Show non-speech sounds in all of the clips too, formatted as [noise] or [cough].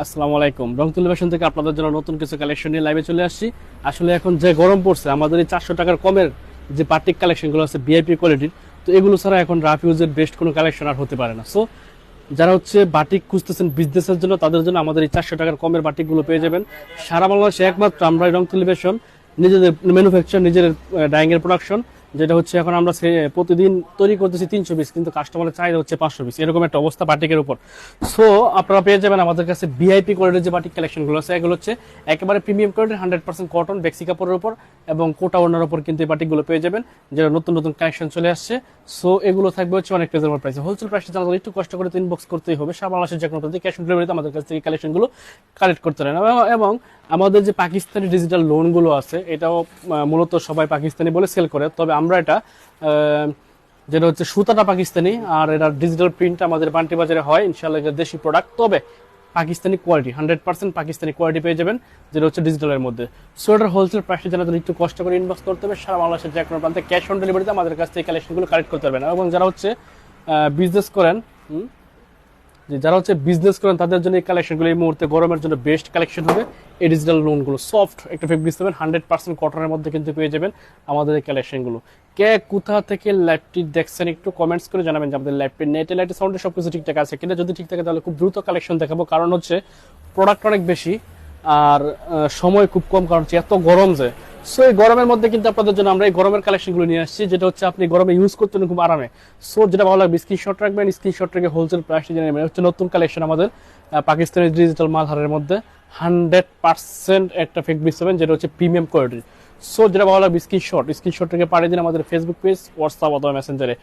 আসসালামু আলাইকুম। রং টেলিভিশন থেকে আপনাদের জন্য নতুন কিছু কালেকশন নিয়ে লাইভে চলে আসছি। আসলে এখন যে গরম পড়ছে, আমাদের এই চারশো টাকার কমের যে বাটিক কালেকশনগুলো আছে বিআইপি কোয়ালিটির তো এগুলো ছাড়া এখন রাফ ইউজের বেস্ট কোনো কালেকশন আর হতে পারে না। সো যারা হচ্ছে বাটিক খুঁজতেছেন বিজনেসের জন্য, তাদের জন্য আমাদের এই চারশো টাকার কমের বাটিকগুলো পেয়ে যাবেন। সারা বাংলাদেশে একমাত্র আমরা এই রং টেলিভিশন নিজেদের ম্যানুফ্যাকচার নিজের ডাইং এর প্রোডাকশন যেটা হচ্ছে এখন আমরা প্রতিদিন তৈরি করতেছি তিনশো পিস কিন্তু কাস্টমারের চাহিদা হচ্ছে পাঁচশো পিস এরকম একটা অবস্থা বাটিকের উপর। সো আপনারা পেয়ে যাবেন আমাদের কাছে ভিআইপি কোয়ালিটির যে বাটিক কালেকশনগুলো আছে, এগুলো হচ্ছে একেবারে প্রিমিয়াম কোয়ালিটির হান্ড্রেড পার্সেন্ট কটন বেক্সি কাপড়ের উপর এবং কোটা ওনার উপর কিন্তু এই বাটিকগুলো পেয়ে যাবেন, যেটা নতুন নতুন কালেকশন চলে আসছে। সো এগুলো থাকবে হচ্ছে অনেক রিজনেবল প্রাইসে হোলসেল প্রাইসে জানা একটু কষ্ট করে ইনবক্স করতেই হবে, সারা বাংলাদেশের যে কোনো ক্যাশ অন ডেলিভারিতে আমাদের কাছ থেকে কালেকশনগুলো কালেক্ট করতে পারেন। এবং আমাদের যে পাকিস্তানি ডিজিটাল লোনগুলো আছে, এটাও মূলত সবাই পাকিস্তানি বলে সেল করে। তবে আমরা এটা যেটা হচ্ছে সুতাটা পাকিস্তানি, আর এটা ডিজিটাল প্রিন্ট আমাদের বান্টি বাজারে হয় ইনশাল্লাহ এটা দেশি প্রোডাক্ট তবে Pakistani quality hundred percent Pakistani quality পেয়ে যাবেন, যেটা হচ্ছে ডিজিটালের মধ্যে। সো এটার হোলসেল প্রাইসটা জানার জন্য একটু কষ্ট করে ইনবক্স করতে হবে, সারা বাংলাদেশের যে কোনো প্রান্তে ক্যাশ অন ডেলিভারিতে আমাদের কাছ থেকে কালেকশনগুলো কালেক্ট করতে পারবেন। এবং যারা হচ্ছে বিজনেস করেন যে যারা হচ্ছে বিজনেস করেন, তাদের জন্য এই কালেকশনগুলো এই মুহূর্তে গরমের জন্য বেস্ট কালেকশন হবে। এই ডিজিটাল লোনগুলো সফট একটা ফেব্রিক সেভেন হান্ড্রেড পার্সেন্ট কটনের মধ্যে কিন্তু পেয়ে যাবেন আমাদের এই কালেকশনগুলো কে কোথা থেকে ল্যাপটি দেখছেন একটু কমেন্টস করে জানাবেন যে আমাদের ল্যাপটি নেটে লাইটে সাউন্ডে সব কিছু ঠিকঠাক আছে কিনা। যদি ঠিক থাকে তাহলে খুব দ্রুত কালেকশন দেখাবো। কারণ হচ্ছে প্রোডাক্ট অনেক বেশি আর সময় খুব কম। কারণ হচ্ছে এত গরম যে। সো এই গরমের মধ্যে কিন্তু আপনাদের জন্য আমরা এই গরমের কালেকশনগুলো নিয়ে আসছি, যেটা হচ্ছে আপনি গরমে ইউজ করতে খুব আরামে। সো যেটা ভালো লাগবে স্ক্রিনশট রাখবেন স্ক্রিনশট রেখে হোলসেল প্রাইস জেনে নেবেন। হচ্ছে নতুন কালেকশন আমাদের পাকিস্তানের ডিজিটাল মাল মালহারের মধ্যে হান্ড্রেড পার্সেন্ট একটা ফেক বিস যেটা হচ্ছে প্রিমিয়াম কোয়ালিটির সো যেটা ভালো লাগবে স্ক্রিনশট স্ক্রিনশট থেকে পাঠিয়ে দিন আমাদের ফেসবুক পেজ হোয়াটসঅ্যাপ অথবা মেসেঞ্জারে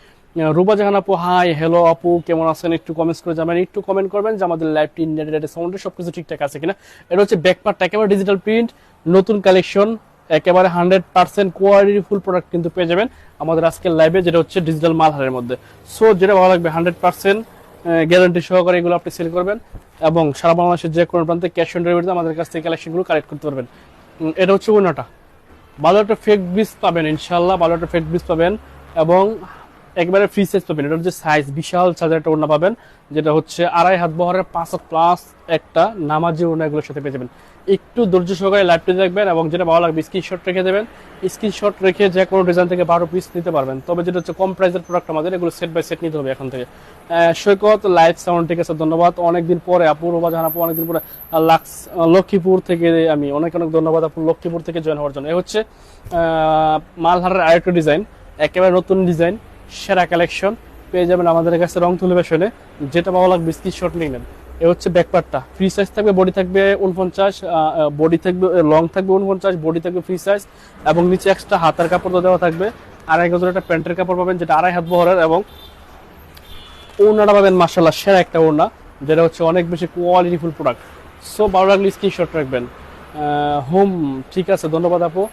রূপা জাহান আপু হাই হ্যালো আপু, কেমন আছেন? একটু কমেন্টস করে যাবেন একটু কমেন্ট করবেন যে আমাদের লাইভটি ইন্ডিয়া সাউন্ডে সবকিছু ঠিকঠাক আছে কিনা। এটা হচ্ছে ব্যাকপার্ট একেবারে ডিজিটাল প্রিন্ট নতুন কালেকশন একেবারে hundred percent quality full product কিন্তু পেয়ে যাবেন আমাদের আজকের লাইভে যেটা হচ্ছে ডিজিটাল মালহারের মধ্যে। সো যেটা ভালো লাগবে হান্ড্রেড পার্সেন্ট গ্যারান্টি সহকারে এগুলো আপনি সেল করবেন এবং সারা বাংলাদেশের যে কোনো প্রান্তে ক্যাশ অন ডেলিভারিতে আমাদের কাছ থেকে কালেকশনগুলো কালেক্ট করতে পারবেন। এটা হচ্ছে অন্যটা ভালো একটা ফেক বীজ পাবেন ইনশাল্লাহ ভালো একটা ফেক বীজ পাবেন এবং একবারে ফ্রি সাইজ পাবেন। এটা হচ্ছে সাইজ বিশাল সাইজের একটা ওড়না পাবেন, যেটা হচ্ছে আড়াই হাত বহরের পাঁচ প্লাস একটা নামাজি ওড়না এগুলোর সাথে পেয়ে যাবেন। একটু ধৈর্য সহকারে লাইভটি দেখবেন এবং যেটা ভালো লাগবে স্ক্রিনশট রেখে দেবেন। স্ক্রিনশট রেখে যে কোনো ডিজাইন থেকে বারো পিস নিতে পারবেন। তবে যেটা হচ্ছে কম প্রাইসের প্রোডাক্ট আমাদের, এগুলো সেট বাই সেট নিতে হবে এখন থেকে। সৈকত লাইভ সাউন্ড ঠিক আছে, ধন্যবাদ। অনেকদিন পরে অপূর্ব জাহান আপু, অনেকদিন পরে লাক্স লক্ষ্মীপুর থেকে আমি অনেক অনেক ধন্যবাদ আপু লক্ষ্মীপুর থেকে জয়েন হওয়ার জন্য। এ হচ্ছে মালহারের আরেকটা ডিজাইন একেবারে নতুন ডিজাইন সেরা কালেকশন পেয়ে যাবেন আমাদের কাছে রং তুলিবেশনে যেটা ভালো লাগবে স্ক্রিনশট নিয়ে নেন এ হচ্ছে ব্যাকপার্টটা ফ্রি সাইজ থাকবে বডি থাকবে উনপঞ্চাশ বডি থাকবে লং থাকবে উনপঞ্চাশ বডি থাকবে ফ্রি সাইজ এবং নিচে এক্সট্রা হাতের কাপড় দেওয়া থাকবে। আড়াই গজের একটা প্যান্টের কাপড় পাবেন, যেটা আড়াই হাত বহরের এবং ওড়নাটা পাবেন মার্শাল্লাহ সেরা একটা ওড়না, যেটা হচ্ছে অনেক বেশি কোয়ালিটিফুল প্রোডাক্ট সো ভালো লাগলে স্ক্রিনশট রাখবেন। হোম, ঠিক আছে, ধন্যবাদ আপু।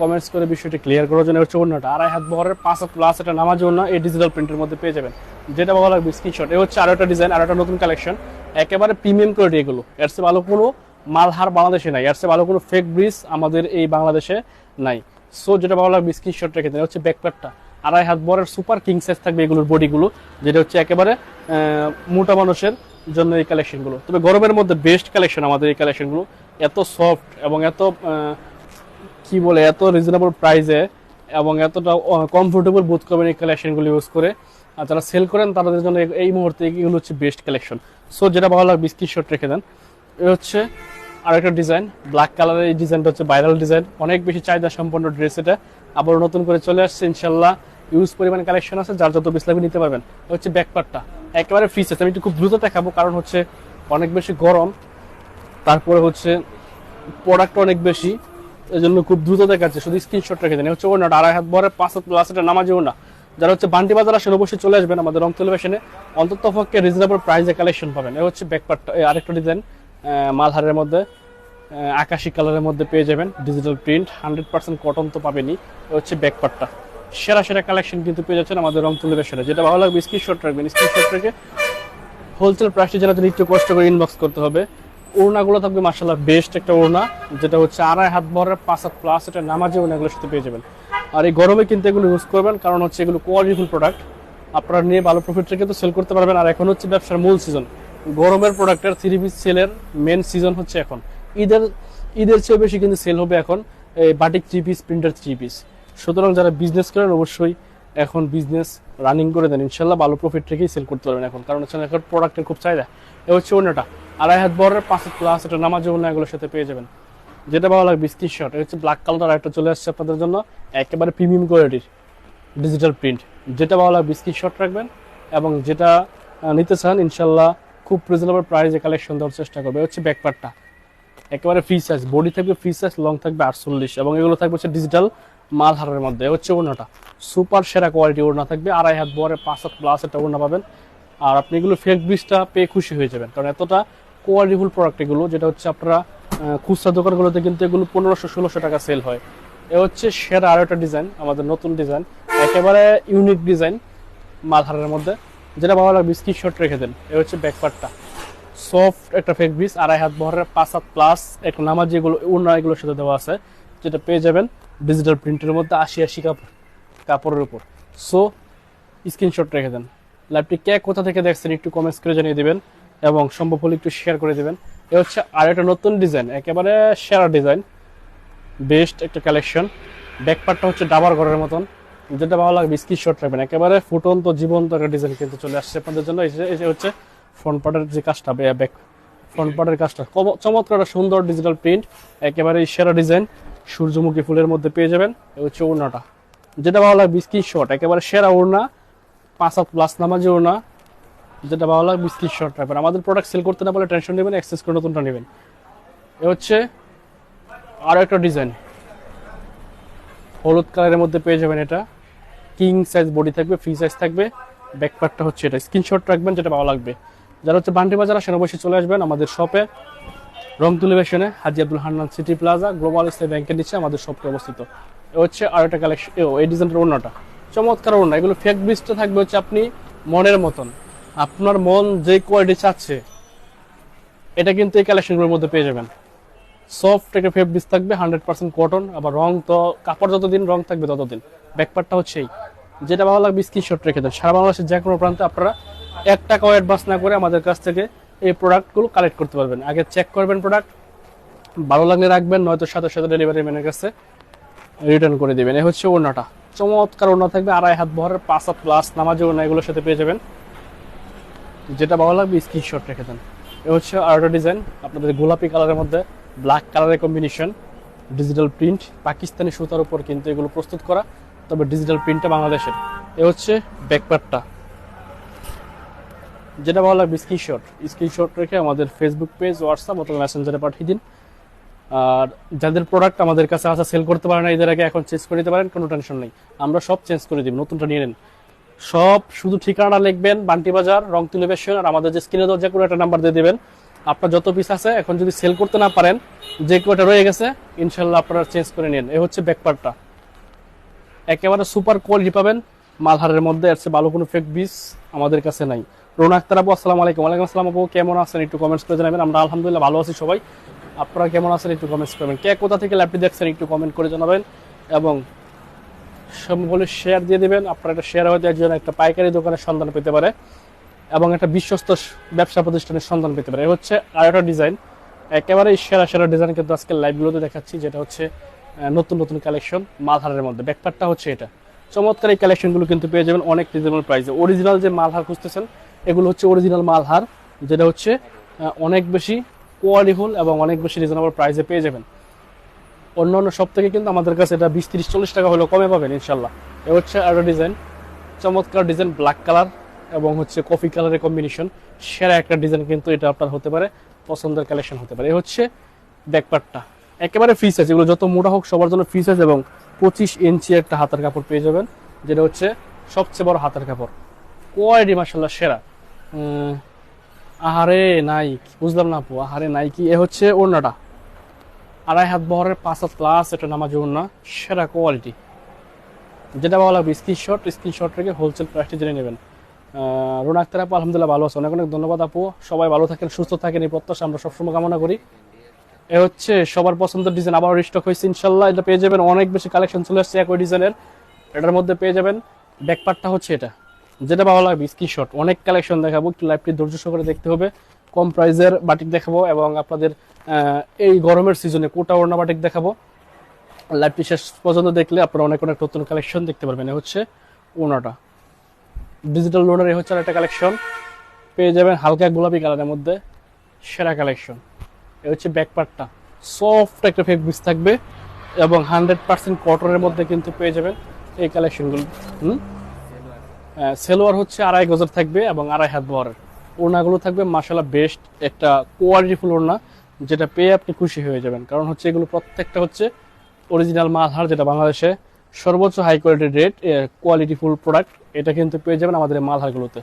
কমেন্টস করে বিষয়টি ক্লিয়ার করার জন্য হচ্ছে অন্যটা আড়াই হাত বহরের পাঁচ প্লাস এটা নামার জন্য এই ডিজিটাল প্রিন্টের মধ্যে পেয়ে যাবেন। যেটা ভালো লাগবে স্ক্রিনশট এ হচ্ছে আরও একটা ডিজাইন আরও একটা নতুন কালেকশন একেবারে প্রিমিয়াম কোয়ালিটি এগুলো। এর চেয়ে ভালো কোনো মালহার বাংলাদেশে নাই। এর চেয়ে ভালো কোনো ফেক ব্রিজ আমাদের এই বাংলাদেশে নাই। সো যেটা ভালো লাগবে স্ক্রিনশট রেখে দেন। হচ্ছে ব্যাকপ্যাকটা আড়াই হাত বরের সুপার কিং সাইজ থাকবে এগুলোর বডিগুলো যেটা হচ্ছে একেবারে মোটা মানুষের জন্য এই কালেকশনগুলো তবে গরমের মধ্যে বেস্ট কালেকশন আমাদের এই কালেকশনগুলো এত সফট এবং এত কি বলে, এত রিজনেবল প্রাইসে এবং এতটা কমফোর্টেবল বোধ করবেন এই কালেকশনগুলো ইউজ করে, আর যারা সেল করেন তাদের জন্য এই- মুহূর্তে এগুলো হচ্ছে বেস্ট কালেকশন সো যেটা ভালো লাগবে স্ক্রিনশট রেখে দেন। এ হচ্ছে আরেকটা ডিজাইন ব্ল্যাক কালারের এই ডিজাইনটা হচ্ছে ভাইরাল ডিজাইন অনেক বেশি চাহিদা সম্পন্ন ড্রেস এটা। আবার নতুন করে চলে আসছে, ইনশাল্লাহ ইউজ পরিমাণ কালেকশন আছে, যার যত বিশ নিতে পারবেন। হচ্ছে ব্যাকপার্টটা একেবারে ফ্রি সাইজ আমি একটু খুব দ্রুত দেখাবো, কারণ হচ্ছে অনেক বেশি গরম। তারপরে হচ্ছে প্রোডাক্ট অনেক বেশি। এই জন্য খুব দ্রুত দেখাচ্ছে। শুধু স্ক্রিনশট রেখে দেন। হচ্ছে ওনাটা আড়াই হাত ভরে পাঁচ হাত প্লাস এটা নামাজি ওনা। যারা হচ্ছে বান্টি বাজার আসেন, অবশ্যই চলে আসবেন আমাদের রং টেলিভিশনে অন্তত পক্ষে রিজনেবল প্রাইসে কালেকশন পাবেন। এ হচ্ছে ব্যাকপার্টটা আরেকটা ডিজাইন মালহারের মধ্যে আকাশি কালারের মধ্যে পেয়ে যাবেন। Digital print hundred percent cotton তো পাবেনই। এ হচ্ছে ব্যাকপার্টটা সেরা সেরা কালেকশন কিন্তু পেয়ে যাচ্ছেন আমাদের রং টেলিভিশনে যেটা ভালো লাগবে স্ক্রিনশট রাখবেন। স্ক্রিনশট রেখে হোলসেল প্রাইসটি জানাতে একটু কষ্ট করে ইনবক্স করতে হবে। ওড়নাগুলো থাকবে মার্শাল্লাহ বেস্ট একটা ওড়না, যেটা হচ্ছে আড়াই হাত ভরের পাঁচ হাত প্লাস এটা নামাজে ওড়নাগুলোর সাথে পেয়ে যাবেন। আর এই গরমে কিন্তু এগুলো ইউজ করবেন, কারণ হচ্ছে এগুলো কোয়ালিটিফুল প্রোডাক্ট আপনারা নিয়ে ভালো প্রফিট রেখে তো সেল করতে পারবেন। আর এখন হচ্ছে ব্যবসার মূল সিজন গরমের প্রোডাক্টের থ্রি পিস সেলের মেন সিজন হচ্ছে এখন। ঈদের ঈদের চেয়ে বেশি কিন্তু সেল হবে এখন এই বাটিক থ্রি পিস প্রিন্টার থ্রি পিস সুতরাং যারা বিজনেস করেন, অবশ্যই এখন বিজনেস রানিং করে দেন। ইনশাল্লাহ ভালো প্রফিট রেখেই সেল করতে পারবেন এখন। কারণ হচ্ছে এখন প্রোডাক্টের খুব চাহিদা। এ হচ্ছে অন্যটা আড়াই হাত বড়ের পাঁচ প্লাস এটা নামাজ অন্য এগুলোর সাথে পেয়ে যাবেন। যেটা ভালো লাগবে স্ক্রিন শট এটা হচ্ছে ব্ল্যাক কালার একটা চলে আসছে আপনাদের জন্য। একেবারে প্রিমিয়াম কোয়ালিটির ডিজিটাল প্রিন্ট যেটা ভালো লাগবে স্ক্রিন শট রাখবেন এবং যেটা নিতে চান, ইনশাল্লাহ খুব রিজনেবল প্রাইসে কালেকশন দেওয়ার চেষ্টা করবে। হচ্ছে ব্যাকপার্টটা একেবারে ফ্রি সাইজ বডি থাকবে ফ্রি সাইজ লং থাকবে আটচল্লিশ এবং এগুলো থাকবে হচ্ছে ডিজিটাল মালহারের মধ্যে। হচ্ছে ওড়নাটা। সুপার সেরা কোয়ালিটি ওড়না থাকবে। আড়াই হাত বরে পাঁচ হাত প্লাস একটা ওড়না পাবেন। আর আপনি এগুলো ফেক ব্রিজটা পেয়ে খুশি হয়ে যাবেন। কারণ এতটা কোয়ালিটিফুল প্রোডাক্ট এগুলো, যেটা হচ্ছে আপনারা খুচরা দোকানগুলোতে কিন্তু এগুলো পনেরোশো, ষোলোশো টাকা সেল হয়। এ হচ্ছে সেরা আরও একটা ডিজাইন আমাদের নতুন ডিজাইন একেবারে ইউনিক ডিজাইন মালহারের মধ্যে, যেটা ভালো লাগবে স্ক্রিনশট রেখে দেন। এ হচ্ছে ব্যাকপার্টটা সফট একটা ফেক ব্রিজ আড়াই হাত বহরের পাঁচ হাত প্লাস একটা নামাজ যেগুলো অন্য এগুলোর সাথে দেওয়া আছে, যেটা পেয়ে যাবেন ডিজিটাল প্রিন্টের মধ্যে আশি আশি কাপড়, কাপড়ের উপর। সো স্ক্রিনশট রেখে দেন। লাইভটি কে কোথা থেকে দেখছেন, একটু কমেন্টস করে জানিয়ে দিবেন। এবং সম্ভব হলে একটু শেয়ার করে দেবেন। এ হচ্ছে আর একটা নতুন ডিজাইন একেবারে সেরা ডিজাইন বেস্ট একটা কালেকশন ব্যাকপার্টটা হচ্ছে ডাবার ঘরের মতন। যেটা ভালো লাগবে স্ক্রিনশট রাখবেন। একেবারে ফুটন্ত, জীবন্ত একটা ডিজাইন কিন্তু চলে আসছে আপনাদের জন্য। এই যে- হচ্ছে ফ্রন্ট পার্টের যে কাজটা ব্যাক ফ্রন্ট পার্টের কাজটা। চমৎকার একটা সুন্দর ডিজিটাল প্রিন্ট একেবারে সেরা ডিজাইন সূর্যমুখী ফুলের মধ্যে পেয়ে যাবেন। এই হচ্ছে ওড়নাটা। যেটা ভালো লাগবে স্ক্রিনশট একেবারে সেরা ওড়না। পাঁচ হাত প্লাস নামাজি ওড়না। যেটা ভালো লাগবে স্ক্রিনশট রাখবেন আমাদের প্রোডাক্ট সেল করতে না বলে টেনশন নেবেন এক্সচেঞ্জ করে নতুনটা নেবেন। এ হচ্ছে আরও একটা ডিজাইন হলুদ কালারের মধ্যে পেয়ে যাবেন এটা। কিং সাইজ বডি থাকবে ফ্রি সাইজ থাকবে। ব্যাকপার্টটা হচ্ছে এটা। স্ক্রিনশট রাখবেন, যেটা ভালো লাগবে। যারা হচ্ছে বান্টি বাজার আসেন, অবশ্যই চলে আসবেন আমাদের শপে Rongtuli বেশনে Haji Abdul Hannan city plaza global Islam ব্যাংকের নিচে আমাদের শপটা অবস্থিত। এ হচ্ছে আর একটা কালেকশন এই ডিজাইনটার অন্যটা চমৎকার অন্য এগুলো ফেক বিসটা থাকবে হচ্ছে আপনি মনের মতন। আপনার মন যে কোয়ালিটি চাচ্ছে, এটা কিন্তু এই কালেকশনগুলোর মধ্যে পেয়ে যাবেন। সফট একটা ফেব্রিক থাকবে হান্ড্রেড পার্সেন্ট কটন আবার রং তো, কাপড় যতদিন রং থাকবে ততদিন। ব্যাকপার্টটা হচ্ছে এই। যেটা ভালো লাগবে স্ক্রিনশট রেখে দেন। সারা বাংলাদেশের যে কোনো প্রান্তে আপনারা এক টাকাও অ্যাডভান্স না করে আমাদের কাছ থেকে এই প্রোডাক্টগুলো কালেক্ট করতে পারবেন। আগে চেক করবেন প্রোডাক্ট ভালো লাগলে রাখবেন, নয়তো সাথে সাথে ডেলিভারি ম্যানের কাছে রিটার্ন করে দেবেন। এই হচ্ছে ওড়নাটা। চমৎকার ওড়না থাকবে, আড়াই হাত বহরের পাঁচ হাত প্লাস নামাজি ওড়না, এগুলোর সাথে পেয়ে যাবেন। যেটা ভালো লাগবে স্ক্রিনশট রেখে দেন। এ হচ্ছে আরেকটা ডিজাইন আপনাদের গোলাপি কালারের মধ্যে ব্ল্যাক কালারের কম্বিনেশন ডিজিটাল প্রিন্ট পাকিস্তানি সুতার উপর কিন্তু এগুলো প্রস্তুত করা, তবে ডিজিটাল প্রিন্টটা বাংলাদেশের। এ হচ্ছে ব্যাকপ্যাটটা যেটা ভালো লাগবে স্ক্রিনশট স্ক্রিনশট রেখে আমাদের ফেসবুক পেজ হোয়াটসঅ্যাপ অথবা মেসেঞ্জারে পাঠিয়ে দিন। আর যাদের প্রোডাক্ট আমাদের কাছে আসা সেল করতে পারে না, এদের আগে এখন চেঞ্জ করে দিতে পারেন, কোনো টেনশন নেই। আমরা সব চেঞ্জ করে দিব, নতুনটা নিয়ে নেন। সব শুধু ঠিকানা লিখবেন, বান্টি বাজার, রং টেলিভিশন আর আমাদের যে স্ক্রিনে যে কোনো একটা নাম্বার দিয়ে দেবেন। আপনার যত পিস আছে, এখন যদি সেল করতে না পারেন, যে কয়টা রয়ে গেছে, ইনশাল্লাহ আপনারা চেঞ্জ করে নিন। এ হচ্ছে ব্যাকপার্টটা একেবারে সুপার কোয়ালিটি পাবেন। মালহারের মধ্যে চেয়ে ভালো কোনো ফেক বিস আমাদের কাছে নাই। রোনা আক্তার আপু আসসালামু আলাইকুম। ওয়ালাইকুম আসসালাম আপু, কেমন আছেন? একটু কমেন্টস করে জানাবেন। আমরা আলহামদুলিল্লাহ ভালো আছি সবাই। আপনারা কেমন আছেন? একটু কমেন্টস করবেন। কে কোথা থেকে ল্যাপটি দেখছেন, একটু কমেন্ট করে জানাবেন। এবং বলে শেয়ার দিয়ে দেবেন। আপনার একটা শেয়ার হয়তো একজন একটা পাইকারি দোকানের সন্ধান পেতে পারে এবং একটা বিশ্বস্ত ব্যবসা প্রতিষ্ঠানের সন্ধান পেতে পারে। হচ্ছে আর একটা ডিজাইন একেবারে সেরা সেরা ডিজাইন কিন্তু আজকে লাইভগুলোতে দেখাচ্ছি, যেটা হচ্ছে নতুন নতুন কালেকশন মালহারের মধ্যে। ব্যাকপারটা হচ্ছে এটা। চমৎকার এই কালেকশনগুলো কিন্তু পেয়ে যাবেন অনেক রিজনেবল প্রাইসে অরিজিনাল যে মালহার খুঁজতেছেন, এগুলো হচ্ছে অরিজিনাল মালহার, যেটা হচ্ছে অনেক বেশি কোয়ালিফুল এবং অনেক বেশি রিজনেবল প্রাইসে পেয়ে যাবেন। অন্য অন্য সব থেকে কিন্তু আমাদের কাছে এটা বিশ তিরিশ চল্লিশ টাকা হলেও কমে পাবেন ইনশাল্লাহ এ হচ্ছে আরও ডিজাইন চমৎকার ডিজাইন ব্ল্যাক কালার এবং হচ্ছে কফি কালারের কম্বিনেশন সেরা একটা ডিজাইন কিন্তু এটা আপনার হতে পারে, পছন্দের কালেকশন হতে পারে। এ হচ্ছে ব্যাকপার্টটা একেবারে ফ্রি সাইজ এগুলো যত মোটা হোক, সবার জন্য ফ্রি সাইজ এবং পঁচিশ ইঞ্চি একটা হাতের কাপড় পেয়ে যাবেন, যেটা হচ্ছে সবচেয়ে বড় হাতের কাপড়। কোয়ালিটি মাসাল্লাহ সেরা। আহারে নাই বুঝলাম না আপু, আহারে নাই কি এ হচ্ছে ওড়নাটা। আড়াই হাত বহরের পাঁচ হাত প্লাস এটা নামাজ না, সেরা কোয়ালিটি যেটা ভালো লাগবে স্ক্রিনশট স্ক্রিনশট রেখে হোলসেল প্রাইসটি জেনে নেবেন। রোনা আক্তার আপু, আলহামদুলিল্লাহ ভালো আছে অনেক অনেক ধন্যবাদ আপু। সবাই ভালো থাকেন, সুস্থ থাকেন, এই প্রত্যাশা আমরা সবসময় কামনা করি। এ হচ্ছে, সবার পছন্দের ডিজাইন আবার রিস্টক হয়েছে, ইনশাল্লাহ। এটা পেয়ে যাবেন, অনেক বেশি কালেকশন চলে আসছে একই ডিজাইনের এটার মধ্যে পেয়ে যাবেন ব্যাকপার্টটা হচ্ছে এটা। যেটা ভালো লাগবে স্ক্রিনশট অনেক কালেকশন দেখাবো, একটু লাইভটি ধৈর্য সহকারে দেখতে হবে। কম প্রাইজের বাটিক দেখাবো এবং আপনাদের এই গরমের সিজনে কোটা ওড়না বাটিক দেখাবো। লাইভটি শেষ পর্যন্ত দেখলে আপনারা অনেক অনেক নতুন কালেকশন দেখতে পারবেন। হচ্ছে ওনাটা ডিজিটাল লোনের এই হচ্ছে একটা কালেকশন পেয়ে যাবেন হালকা গোলাপি কালারের মধ্যে সেরা কালেকশন এ হচ্ছে ব্যাকপার্টটা সফট একটা ফেব্রিক্স থাকবে এবং হান্ড্রেড পার্সেন্ট কটনের মধ্যে কিন্তু পেয়ে যাবেন এই কালেকশনগুলো হুম? সেলোয়ার হচ্ছে আড়াই গজের থাকবে এবং আড়াই হাত বহরের। ওড়নাগুলো থাকবে মাসালা বেস্ট একটা কোয়ালিটিফুল ওড়না। যেটা পেয়ে আপনি খুশি হয়ে যাবেন। কারণ হচ্ছে এগুলো প্রত্যেকটা হচ্ছে অরিজিনাল মালহার যেটা বাংলাদেশে, সর্বোচ্চ হাই কোয়ালিটির রেট কোয়ালিটিফুল প্রোডাক্ট এটা কিন্তু পেয়ে যাবেন আমাদের মালহারগুলোতে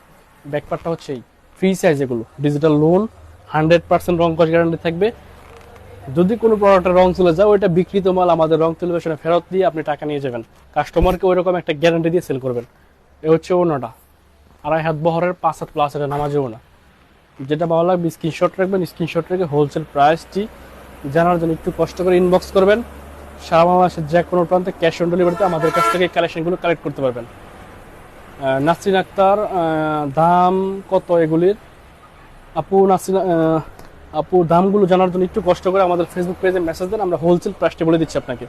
ব্যাকপারটা হচ্ছে এই ফ্রি সাইজ এগুলো। ডিজিটাল লোন হান্ড্রেড পার্সেন্ট রং কস গ্যারান্টি থাকবে। যদি কোনো প্রোডাক্টের রং চলে যায়, ওইটা বিক্রিত মাল আমাদের রং সেটা ফেরত দিয়ে আপনি টাকা নিয়ে যাবেন। কাস্টমারকে ওইরকম একটা গ্যারান্টি দিয়ে সেল করবেন। এ হচ্ছে ওনাটা আড়াই হাত বহরের, পাঁচ হাত প্লাস এটা নামাজেও না। যেটা ভালো লাগবে স্ক্রিনশট রাখবেন স্ক্রিনশট রেখে হোলসেল প্রাইসটি জানার জন্য একটু কষ্ট করে ইনবক্স করবেন। সারা বাংলাদেশের যে কোনো প্রান্তে ক্যাশ অন ডেলিভারিতে আমাদের কাছ থেকে কালেকশনগুলো কালেক্ট করতে পারবেন। নাসরিন আক্তার দাম কত এগুলির আপু নাসরিন আপু দামগুলো জানার জন্য একটু কষ্ট করে আমাদের ফেসবুক পেজে মেসেজ দেন আমরা হোলসেল প্রাইসটি বলে দিচ্ছি আপনাকে।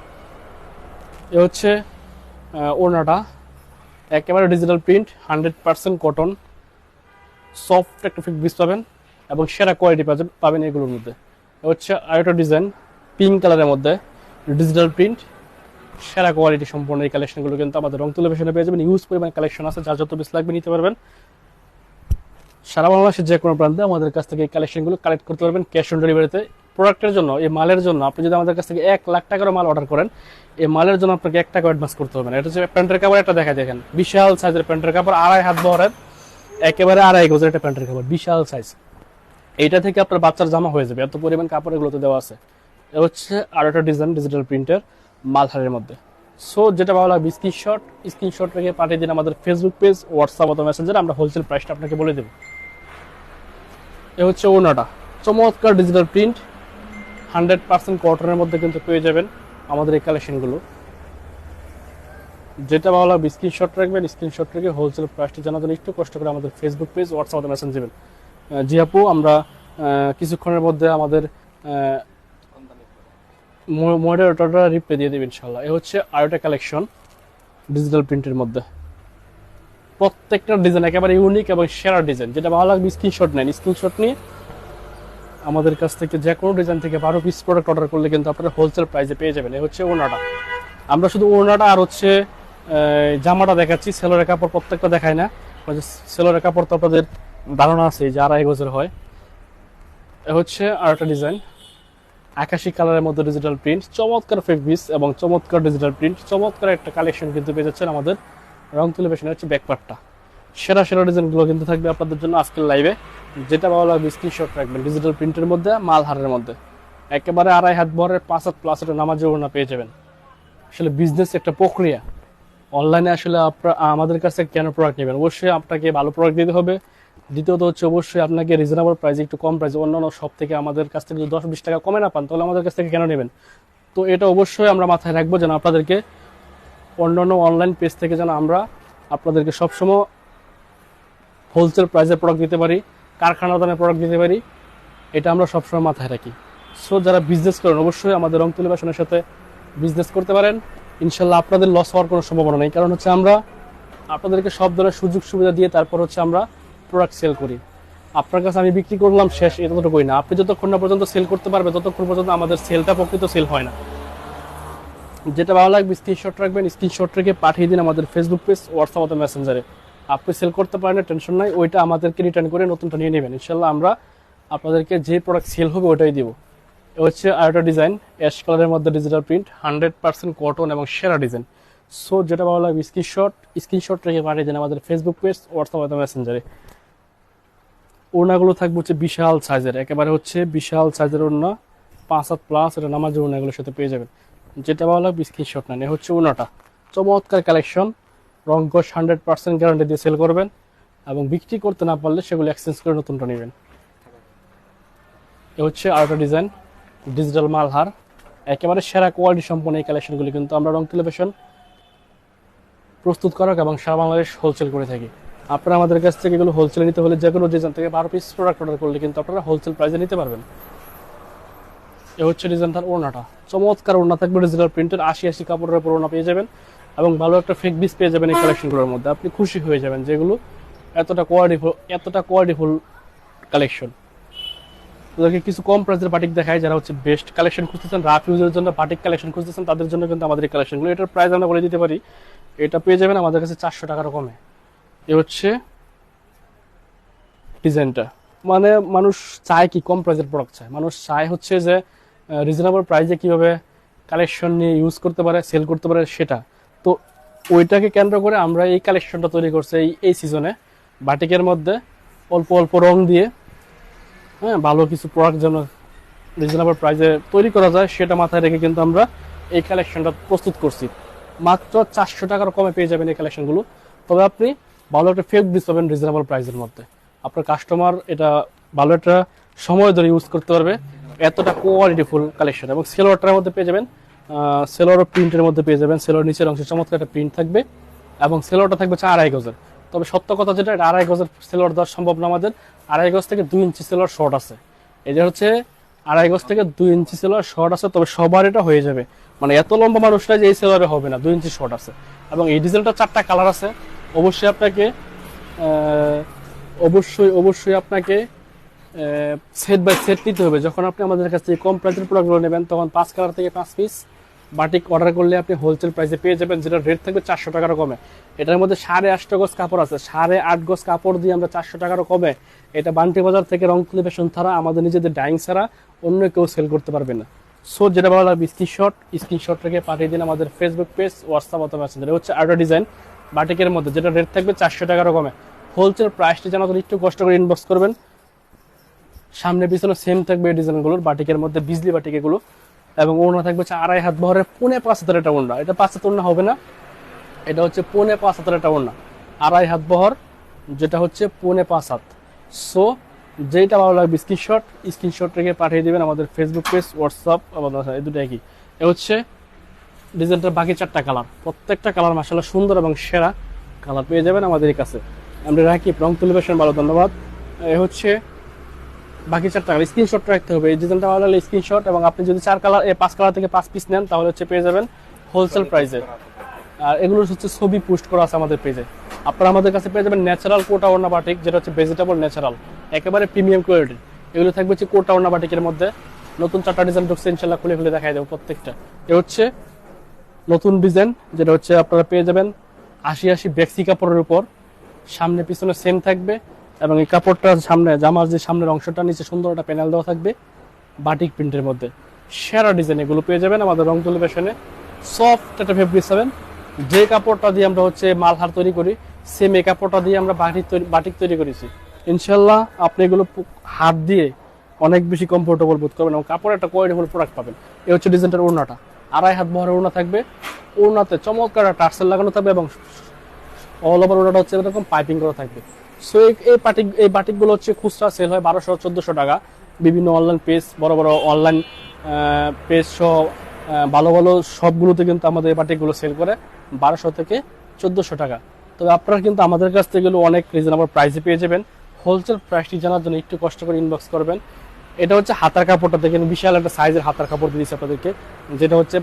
এ হচ্ছে আহ, ওড়নাটা। একেবারে digital print hundred percent cotton soft একটা ফিক্স পাবেন এবং সেরা কোয়ালিটি পাবেন এগুলোর মধ্যে। হচ্ছে আরেকটা ডিজাইন পিঙ্ক কালারের মধ্যে ডিজিটাল প্রিন্ট সেরা কোয়ালিটি সম্পূর্ণ এই কালেকশনগুলো কিন্তু আমাদের রং তুলে পেয়ে যাবেন। ইউজ পরিমাণ কালেকশন আছে, যার যত বেশি লাগবে নিতে পারবেন। সারা বাংলাদেশের যে কোনো প্রান্তে আমাদের কাছ থেকে এই কালেকশনগুলো কালেক্ট করতে পারবেন ক্যাশ অন ডেলিভারিতে প্রোডাক্টের জন্য, এই মালের জন্য আপনি যদি আমাদের কাছ থেকে এক লাখ টাকারও মাল অর্ডার করেন, এই মালের জন্য আপনাকে এক টাকা অ্যাডভান্স করতে হবে না। এটা হচ্ছে প্যান্টের কাপড় একটা দেখা দেখেন। বিশাল সাইজের প্যান্টের কাপড়, আড়াই হাত বহরের। একেবারে আড়াই গজের একটা প্যান্টের কাপড়, বিশাল সাইজ এইটা থেকে আপনার বাচ্চার জামা হয়ে যাবে, এত পরিমাণ কাপড় এগুলোতে দেওয়া আছে। এটা হচ্ছে আর একটা ডিজাইন ডিজিটাল প্রিন্টের মালহারের মধ্যে। সো যেটা ভালো লাগবে স্ক্রিনশট স্ক্রিনশট রেখে পাঠিয়ে দিন আমাদের ফেসবুক পেজ হোয়াটসঅ্যাপ অথবা মেসেঞ্জার আমরা হোলসেল প্রাইসটা আপনাকে বলে দেবো। এ হচ্ছে ওনাটা চমৎকার ডিজিটাল প্রিন্ট হান্ড্রেড পার্সেন্ট কটনের মধ্যে কিন্তু পেয়ে যাবেন আমাদের এই কালেকশনগুলো যেটা ভালো লাগবে স্ক্রিনশট রাখবেন স্ক্রিনশট রেখে হোলসেল প্রাইসটি জানার জন্য একটু কষ্ট করে আমাদের ফেসবুক পেজ হোয়াটসঅ্যাপ মেসেজ দেবেন। জি আপু, আমরা কিছুক্ষণের মধ্যে আমাদের মডারেটরটা রিপ্লে দিয়ে দেবেন ইনশাল্লাহ এ হচ্ছে আরেকটা কালেকশন ডিজিটাল প্রিন্টের মধ্যে। প্রত্যেকটা ডিজাইন একেবারে ইউনিক এবং সেরা ডিজাইন যেটা ভালো লাগবে স্ক্রিনশট নেন। স্ক্রিনশট নিয়ে আমাদের কাছ থেকে যে কোনো ডিজাইন থেকে বারো পিস প্রোডাক্ট অর্ডার করলে কিন্তু আপনারা হোলসেল প্রাইসে পেয়ে যাবেন। এ হচ্ছে ওনাটা আমরা শুধু ওনাটা আর হচ্ছে জামাটা দেখাচ্ছি সেলোরের কাপড় প্রত্যেকটা দেখায় না। সেলোরের কাপড় তো আপনাদের ধারণা আছে যে আড়াই গজের হয়। হচ্ছে আর একটা ডিজাইন। আকাশি কালারের মধ্যে ডিজিটাল প্রিন্ট চমৎকার ফেব্রিক্স এবং চমৎকার ডিজিটাল প্রিন্ট চমৎকার একটা কালেকশন কিন্তু পেয়ে যাচ্ছেন আমাদের রং তুলিবেশনের হচ্ছে ব্যাকপার্টটা সেরা সেরা ডিজাইনগুলো কিন্তু থাকবে আপনাদের জন্য আজকের লাইভে যেটা ভালো লাগবে স্ক্রিনশট রাখবেন ডিজিটাল প্রিন্টের মধ্যে মালহারের মধ্যে। একেবারে আড়াই হাত ভরের পাঁচ হাত প্লাস এটা নামাজের ওড়না পেয়ে যাবেন। আসলে বিজনেস একটা প্রক্রিয়া। অনলাইনে আসলে আপনারা আমাদের কাছে কেন প্রোডাক্ট নেবেন? অবশ্যই আপনাকে ভালো প্রোডাক্ট দিতে হবে। দ্বিতীয়ত হচ্ছে অবশ্যই আপনাকে রিজনেবল প্রাইসে একটু কম প্রাইসে অন্যান্য সব থেকে আমাদের কাছ থেকে যদি দশ বিশ টাকা কমে না পান, তাহলে আমাদের কাছ থেকে কেন নেবেন? তো এটা অবশ্যই আমরা মাথায় রাখব যেন আপনাদেরকে অন্যান্য অনলাইন পেজ থেকে যেন আমরা আপনাদেরকে সবসময় হোলসেল প্রাইসে প্রোডাক্ট দিতে পারি কারখানা দামে প্রোডাক্ট দিতে পারি, এটা আমরা সবসময় মাথায় রাখি। সো যারা বিজনেস করেন, অবশ্যই আমাদের রং তুলিবাসনের সাথে বিজনেস করতে পারেন। ইনশাল্লাহ আপনাদের লস হওয়ার কোনো সম্ভাবনা নেই। কারণ হচ্ছে আমরা আপনাদেরকে সব ধরনের সুযোগ সুবিধা দিয়ে তারপর হচ্ছে আমরা প্রোডাক্ট সেল করি। আপনার কাছে আমি বিক্রি করলাম, শেষ, এতটুকুই না। আপনি যতক্ষণ না পর্যন্ত সেল করতে পারবে ততক্ষণ পর্যন্ত আমাদের সেলটা প্রকৃত সেল হয় না। যেটা ভালো লাগবে স্ক্রিনশট রাখবেন স্ক্রিনশট রেখে পাঠিয়ে দিন আমাদের ফেসবুক পেজ হোয়াটসঅ্যাপ অথবা মেসেঞ্জারে আপনি সেল করতে পারেন টেনশন নাই, ওইটা আমাদেরকে রিটার্ন করে নতুনটা নিয়ে নেবেন। ইনশাল্লাহ আমরা আপনাদেরকে যে প্রোডাক্ট সেল হবে ওটাই দিব। হচ্ছে আরেকটা ডিজাইন অ্যাশ কালারের মধ্যে digital print hundred percent cotton এবং সেরা ডিজাইন সো যেটা ভালো লাগবে স্ক্রিনশট স্ক্রিনশট রেখে পাঠিয়ে দিন আমাদের ফেসবুক পেজ হোয়াটসঅ্যাপ মেসেঞ্জারে ওড়নাগুলো থাকবে হচ্ছে বিশাল সাইজের একেবারে হচ্ছে বিশাল সাইজের ওড়না, পাঁচ হাত প্লাস এটা নামাজের ওড়নাগুলোর সাথে পেয়ে যাবেন। যেটা ভালো লাগবে স্ক্রিনশট নেন, এ হচ্ছে ওড়নাটা। চমৎকার কালেকশন রঙ্কশ হান্ড্রেড পার্সেন্ট গ্যারান্টি দিয়ে সেল করবেন এবং বিক্রি করতে না পারলে সেগুলো এক্সচেঞ্জ করে নতুনটা নেবেন। এ হচ্ছে আরেকটা ডিজাইন ডিজিটাল মালহার একেবারে সেরা কোয়ালিটি সম্পন্ন এই কালেকশনগুলি কিন্তু আমরা রং টেলিভিশন প্রস্তুত করক এবং সারা বাংলাদেশ হোলসেল করে থাকি। আপনারা আমাদের কাছ থেকে এগুলো হোলসেলে নিতে হলে যে কোনো ডিজাইন থেকে বারো পিস প্রোডাক্ট অর্ডার করলে কিন্তু আপনারা হোলসেল প্রাইসে নিতে পারবেন। এ হচ্ছে ডিজাইনটার ওড়নাটা। চমৎকার ওড়না থাকবে ডিজিটাল প্রিন্টের আশি আশি কাপড়ের উপর ওড়না পেয়ে যাবেন এবং ভালো একটা ফেক বিস পেয়ে যাবেন এই কালেকশনগুলোর মধ্যে। আপনি খুশি হয়ে যাবেন যেগুলো এতটা কোয়ালিটিফুল এতটা কোয়ালিটিফুল কালেকশন ওদেরকে কিছু কম প্রাইসের বাটিক দেখায় যারা হচ্ছে বেস্ট কালেকশন খুঁজতেছেন রাফ ইউজের জন্য বাটিক কালেকশন খুঁজতেছেন তাদের জন্য কিন্তু আমাদের কালেকশনগুলো এটার প্রাইস আমরা বলে দিতে পারি, এটা পেয়ে যাবেন আমাদের কাছে চারশো টাকার কমে। এ হচ্ছে ডিজাইনটা মানে মানুষ চায় কি কম প্রাইসের প্রোডাক্ট চায়? মানুষ চায় হচ্ছে যে রিজনেবল প্রাইসে কীভাবে কালেকশন নিয়ে ইউজ করতে পারে সেল করতে পারে সেটা। তো ওইটাকে কেন্দ্র করে আমরা এই কালেকশনটা তৈরি করছি এই এই সিজনে বাটিকের মধ্যে অল্প অল্প রং দিয়ে হ্যাঁ ভালো কিছু প্রোডাক্ট যেন রিজনেবল প্রাইসে তৈরি করা যায়, সেটা মাথায় রেখে কিন্তু আমরা এই কালেকশনটা প্রস্তুত করছি। মাত্র চারশো টাকার কমে পেয়ে যাবেন এই কালেকশনগুলো তবে আপনি ভালো একটা ফেক দিস পাবেন রিজনেবল প্রাইসের মধ্যে। আপনার কাস্টমার এটা ভালো একটা সময় ধরে ইউজ করতে পারবে, এতটা কোয়ালিটিফুল কালেকশন এবং সেলোয়ারটার মধ্যে পেয়ে যাবেন সেলোয়ার প্রিন্টের মধ্যে পেয়ে যাবেন। সেলোয়ার নিচের অংশে চমৎকার একটা প্রিন্ট থাকবে, এবং সেলোয়ারটা থাকবে হচ্ছে আড়াই গজের। তবে সত্য কথা যেটা, এটা আড়াই গজের সেলোয়ার দেওয়া সম্ভব না আমাদের। আড়াই গজ থেকে দুই ইঞ্চি সেলোয়ার শর্ট আছে। এটা হচ্ছে আড়াই গজ থেকে দুই ইঞ্চি সেলোয়ার শর্ট আছে, তবে সবার এটা হয়ে যাবে। মানে এত লম্বা মানুষরা যে এই সেলোয়ারে হবে না, দুই ইঞ্চি শর্ট আছে। এবং এই ডিজেলটা চারটা কালার আছে। অবশ্যই আপনাকে অবশ্যই অবশ্যই আপনাকে সেট বাই সেট নিতে হবে। যখন আপনি আমাদের কাছ থেকে কম প্রাইসের প্রোডাক্টগুলো নেবেন, তখন পাঁচ কালার থেকে পাঁচ পিস বাটিক অর্ডার করলে আপনি হোলসেল প্রাইসে পেয়ে যাবেন যেটা রেট থাকবে চারশো টাকার কমে। এটার মধ্যে সাড়ে আটশো গজ কাপড় আছে। সাড়ে আট গজ কাপড় দিয়ে আমরা চারশো টাকারও কমে। এটা বান্টি বাজার থেকে রং ফেশন ছাড়া, আমাদের নিজেদের ডাইং ছাড়া অন্য কেউ সেল করতে পারবে না। সো যেটা ভালো লাগবে স্ক্রিনশট স্ক্রিনশট থেকে পাঠিয়ে দিন আমাদের ফেসবুক পেজ হোয়াটসঅ্যাপ অথবা মেসেঞ্জার হচ্ছে আরেকটা ডিজাইন বাটিকের মধ্যে, যেটা রেট থাকবে চারশো টাকারও কমে। হোলসেল প্রাইসটি জানাতে একটু কষ্ট করে ইনবক্স করবেন। সামনে পিছনে সেম থাকবে এই ডিজাইনগুলোর বাটিকের মধ্যে বিজলি বাটিক এগুলো। এবং ওড়না থাকবে হচ্ছে আড়াই হাত বহরের পৌনে পাঁচ হাতের একটা ওড়না। এটা পাঁচ হাত ওড়না হবে না। এটা হচ্ছে পৌনে পাঁচ হাতের একটা ওড়না। আড়াই হাত বহর, যেটা হচ্ছে পৌনে পাঁচ হাত। সো যেটা ভালো লাগবে স্ক্রিনশট স্ক্রিনশট রেখে পাঠিয়ে দেবেন আমাদের ফেসবুক পেজ হোয়াটসঅ্যাপ আমাদের এই দুটো একই। এ হচ্ছে ডিজাইনটার বাকি চারটা কালার প্রত্যেকটা কালার মাসাল্লাহ সুন্দর এবং সেরা কালার পেয়ে যাবেন আমাদের কাছে। আমরা রাখি রং টেলিভিশন ভালো ধন্যবাদ। এ হচ্ছে বাকি চারটা কালার স্ক্রিনশট রাখতে হবে। এই ডিজাইনটা ভালো লাগলে স্ক্রিনশট এবং আপনি যদি চার কালার পাঁচ কালার থেকে পাঁচ পিস নেন, তাহলে হচ্ছে পেয়ে যাবেন হোলসেল প্রাইসে আর এগুলো হচ্ছে ছবি পোস্ট করা আছে আমাদের পেজে আপনারা আমাদের কাছে পেয়ে যাবেন ন্যাচারাল কোটা ওড়না বাটিক যেটা হচ্ছে ভেজিটেবল ন্যাচারাল একেবারে প্রিমিয়াম কোয়ালিটি এগুলো থাকবে হচ্ছে কোটা ওড়না বাটিকের মধ্যে। নতুন চারটা ডিজাইন ঢুকছে ইনশাল্লাহ খুলে খুলে দেখাই দেবো প্রত্যেকটা। এ হচ্ছে নতুন ডিজাইন যেটা হচ্ছে আপনারা পেয়ে যাবেন আশি আশি বেক্সি কাপড়ের উপর। সামনে পিছনে সেম থাকবে। এবং এই কাপড়টা সামনে, জামার যে সামনের অংশটা, নিচে সুন্দর একটা প্যানেল দেওয়া থাকবে বাটিক প্রিন্টের মধ্যে। সেরা ডিজাইন এগুলো পেয়ে যাবেন আমাদের রং তুলি ফ্যাশনে সফট একটা ফেব্রিক পাবেন। যে কাপড়টা দিয়ে আমরা হচ্ছে মালহার তৈরি করি সেম এই কাপড়টা দিয়ে আমরা বাটিক তৈরি বাটিক তৈরি করেছি। ইনশাল্লাহ আপনি এগুলো হাত দিয়ে অনেক বেশি কমফোর্টেবল বোধ করবেন এবং কাপড়ের একটা কোয়ালিটিফুল প্রোডাক্ট পাবেন। এই হচ্ছে ডিজাইনটার ওড়নাটা। আড়াই হাত বহরের ওড়না থাকবে। ওড়নাতে চমৎকার একটা টার্সেল লাগানো থাকবে এবং অল ওভার ওড়নাটা হচ্ছে এরকম পাইপিং করা থাকবে। সো এই পাটিক এই বাটিকগুলো হচ্ছে খুচরা সেল হয় বারোশো, চোদ্দোশো টাকা। বিভিন্ন অনলাইন পেজ বড় বড় অনলাইন পেজ সহ ভালো ভালো সবগুলোতে কিন্তু আমাদের এই বাটিকগুলো সেল করে বারোশো থেকে চোদ্দোশো টাকা। তবে আপনারা কিন্তু আমাদের কাছ থেকে অনেক রিজনেবল প্রাইসে পেয়ে যাবেন। হোলসেল প্রাইসটি জানার জন্য একটু কষ্ট করে ইনবক্স করবেন। এটা হচ্ছে হাতার কাপড়টা দেখেন, বিশাল একটা সাইজের হাতার কাপড় দিয়েছি আপনাদেরকে। যেটা হচ্ছে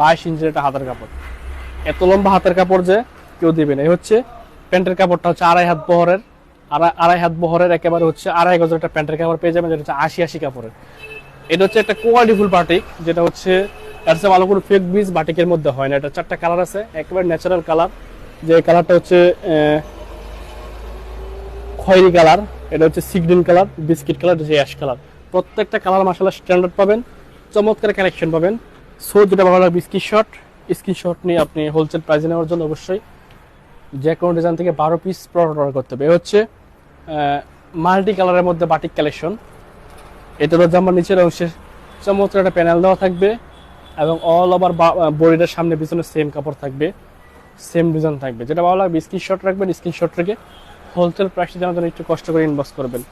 বাইশ ইঞ্চের একটা হাতার কাপড়। এত লম্বা হাতের কাপড় যে কেউ দিবে না। এই হচ্ছে প্যান্টের কাপড়টা হচ্ছে আড়াই হাত বহরের। আড়াই হাত বহরের একেবারে হচ্ছে আড়াই গজের একটা প্যান্টের কাপড় পেয়ে যাবেন, যেটা হচ্ছে আশি আশি কাপড়ের। এটা হচ্ছে একটা কোয়ালিটিফুল বাটিক, যেটা হচ্ছে এর চেয়ে ভালো কোনো ফেক বিজ বাটিকের মধ্যে হয় না। এটা চারটা কালার আছে, একেবারে ন্যাচারাল কালার। যে কালারটা হচ্ছে খয়েরি কালার, এটা হচ্ছে sea green colour biscuit colour যে অ্যাশ কালার। প্রত্যেকটা কালার মাসালা স্ট্যান্ডার্ড পাবেন, চমৎকার কালেকশন পাবেন। সো যেটা ভালো লাগবে স্ক্রিনশট স্ক্রিনশট নিয়ে আপনি হোলসেল প্রাইসে নেওয়ার জন্য অবশ্যই। যে কোনো ডিজাইন থেকে বারো পিস প্রোডাক্ট অর্ডার করতে হবে। হচ্ছে মাল্টি কালারের মধ্যে বাটিক কালেকশন এটার মধ্যে আমার নিচের অংশে চমৎকার একটা প্যানেল দেওয়া থাকবে এবং অল ওভার বডিটার সামনে পিছনে সেম কাপড় থাকবে সেম ডিজাইন থাকবে। যেটা ভালো লাগবে স্ক্রিনশট রাখবেন স্ক্রিনশট রেখে হোলসেল প্রাইসে জানার জন্য একটু কষ্ট করে ইনবক্স করবেন।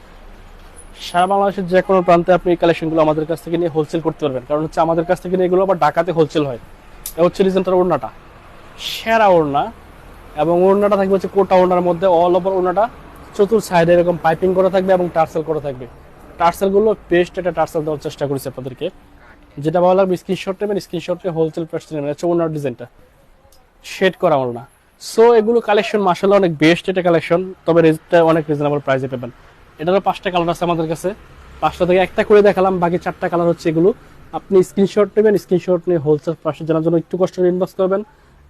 সারা বাংলাদেশের যে কোনো প্রান্তে আপনি এই কালেকশনগুলো আমাদের কাছ থেকে নিয়ে হোলসেল করতে পারবেন। কারণ হচ্ছে আমাদের কাছ থেকে নিয়ে এগুলো আবার ঢাকাতে হোলসেল হয়। এ হচ্ছে ডিজাইনটার ওড়নাটা। সেরা ওড়না। এবং ওড়নাটা থাকবে হচ্ছে কোটা ওড়নার মধ্যে অল ওভার ওড়নাটা, চতুর সাইডে এরকম পাইপিং করা থাকবে এবং টার্সেল করা থাকবে। টার্সেলগুলো বেস্ট একটা টার্সেল দেওয়ার চেষ্টা করেছি আপনাদেরকে। যেটা ভালো লাগবে স্ক্রিনশট নেবেন স্ক্রিনশটে হোলসেল প্রাইস নেবেন। হচ্ছে ওনার ডিজাইনটা শেড করা ওড়না। সো এগুলো কালেকশন মাসাল্লাহ অনেক বেস্ট এটা কালেকশন তবে রেটটা অনেক রিজনেবল প্রাইসে পাবেন। এটারও পাঁচটা কালার আছে আমাদের কাছে। পাঁচটা থেকে একটা করে দেখালাম, বাকি চারটা কালার হচ্ছে এগুলো। আপনি স্ক্রিনশট নেবেন স্ক্রিনশট নিয়ে হোলসেল প্রাইসে জানার জন্য একটু কষ্ট ইনভেস্ট করবেন।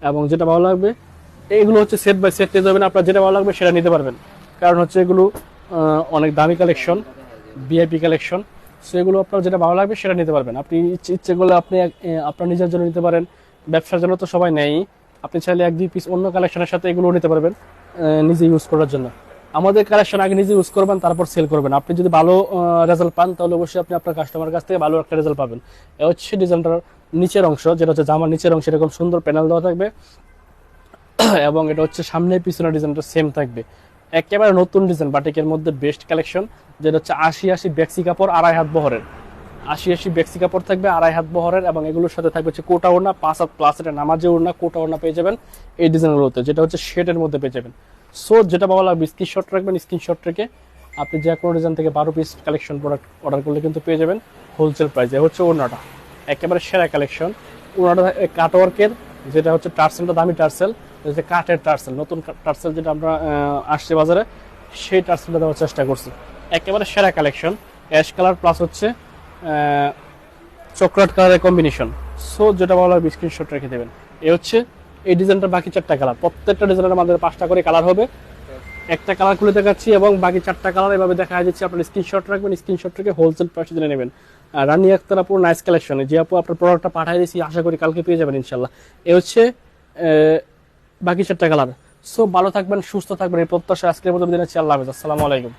এবং যেটা ভালো লাগবে এগুলো হচ্ছে সেট বাই সেট নিয়ে যাবেন আপনার যেটা ভালো লাগবে সেটা নিতে পারবেন। কারণ হচ্ছে এগুলো অনেক দামি কালেকশন ভিআইপি কালেকশন সো এগুলো আপনার যেটা ভালো লাগবে সেটা নিতে পারবেন। আপনি ইচ্ছে ইচ্ছে করলে আপনি আপনার নিজের জন্য নিতে পারেন। ব্যবসার জন্য তো সবাই নেই। আপনি চাইলে এক, দুই পিস অন্য কালেকশনের সাথে এগুলো নিতে পারবেন নিজে ইউজ করার জন্য। আমাদের কালেকশন আগে নিজে ইউজ করবেন, তারপর সেল করবেন। আপনি যদি ভালো রেজাল্ট পান, তাহলে অবশ্যই আপনি আপনার কাস্টমার কাছ থেকে ভালো একটা রেজাল্ট পাবেন। এ হচ্ছে ডিজাইনটার নিচের অংশ, যেটা হচ্ছে জামার নিচের অংশ। এরকম সুন্দর প্যানেল দেওয়া থাকবে। [coughs] এবং এটা হচ্ছে সামনে পিছনের ডিজাইনটা সেম থাকবে। একেবারে নতুন ডিজাইন, বাটিকের মধ্যে বেস্ট কালেকশন যেটা হচ্ছে আশি আশি ব্যাক্সি কাপড়, আড়াই হাত বহরের। আশি আশি বেক্সি কাপড় থাকবে, আড়াই হাত বহরের এবং এগুলোর সাথে থাকবে হচ্ছে কোটা ওড়না, পাঁচ হাত প্লাস এটা নামাজে ওড়না, কোটা ওড়না পেয়ে যাবেন এই ডিজাইনগুলোতে, যেটা হচ্ছে শেডের মধ্যে পেয়ে যাবেন। সো যেটা ভালো লাগবে স্ক্রিনশট রাখবেন স্ক্রিনশট রেখে আপনি যে কোনো ডিজাইন থেকে বারো পিস কালেকশন প্রোডাক্ট অর্ডার করলে কিন্তু পেয়ে যাবেন হোলসেল প্রাইসে হচ্ছে ওড়নাটা, একেবারে সেরা কালেকশন ওড়নাটা কাটওয়ার্কের যেটা হচ্ছে টার্সেলটা দামি টার্সেল। যে কাঠের টার্সেল, নতুন টার্সেল যেটা আমরা আসছে বাজারে, সেই টার্সেলটা দেওয়ার চেষ্টা করছি। একেবারে সেরা কালেকশন। অ্যাশ কালার প্লাস হচ্ছে চকলেট কালারের কম্বিনেশন সো যেটা লাগবে স্ক্রিনশট রেখে দেবেন। এ হচ্ছে, এই ডিজাইনটার বাকি চারটা কালার। প্রত্যেকটা ডিজাইনের আমাদের পাঁচটা করে কালার হবে। একটা কালার খুলে দেখাচ্ছি এবং বাকি চারটা কালার এভাবে দেখা যাচ্ছে। আপনার স্ক্রিনশট রাখবেন স্ক্রিনশট রেখে হোলসেল প্রাইসে জেনে নেবেন। আর রানি আক্তার আপুর নাইস কালেকশনে যে আপু, আপনার প্রোডাক্টটা পাঠিয়ে দিয়েছি, আশা করি কালকে পেয়ে যাবেন ইনশাল্লাহ। এ হচ্ছে বাকি চারটা কালার সো ভালো থাকবেন, সুস্থ থাকবেন, এই প্রত্যাশা আজকের মতো দিনে হাফেজ। আসসালামু আলাইকুম।